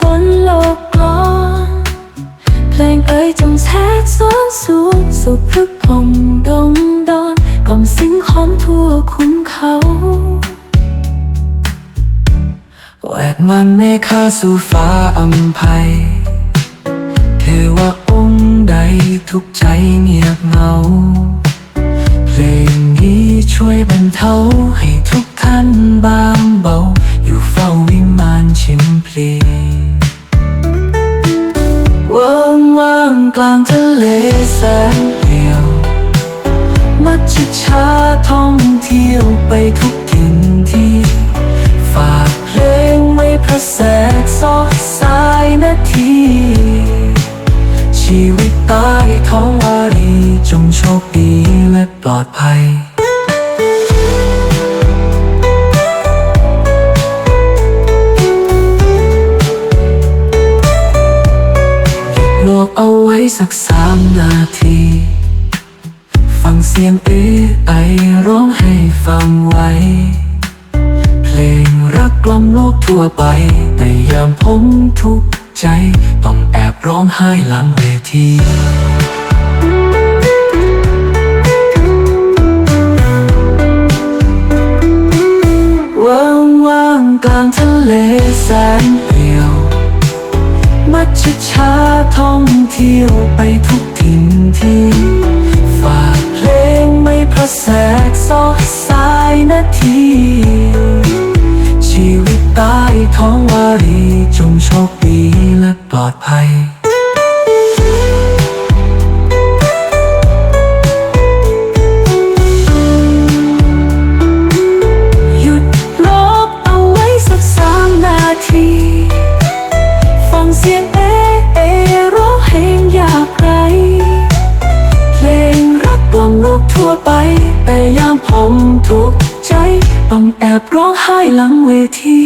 บนโลกกลอนเพลงเอ่ยจงแทกซ้อนสูงสุดพึกพงดงดอนกล่อมสิ่งหอมทั่วคุ้มเขาแหวกมันเมฆาสู่ฟ้าอัมภัยเทวะองค์ใดทุกใจเงียบเหงา เพลงนี้ช่วยบรรเทา กลางทะเลแสนเดียว มัจจิชาท่องเที่ยวไปทุกถิ่นที่ ฝากเพลงไม่พระแสกซอกสายนาที ชีวิตใต้ท้องวารีจงโชคดีและปลอดภัย สักสามนาที ฟังเสียงเอไอร้องให้ฟังไว้ เพลงรักกล่อมโลกทั่วไปแต่ยามผมทุกข์ใจ ต้องแอบร้องไห้หลังเวทีว่างๆกลางทะเลแสน มัจฉชาท่องเที่ยวไปทุกถิ่นที่ ฝากเพลงไม่พระแสกซอกสายนาที ชีวิตใต้ท้องวารีจงโชคดีและปลอดภัย ทั่วไปไปยามผมทุกใจ ต้องแอบร้องไห้หลังเวที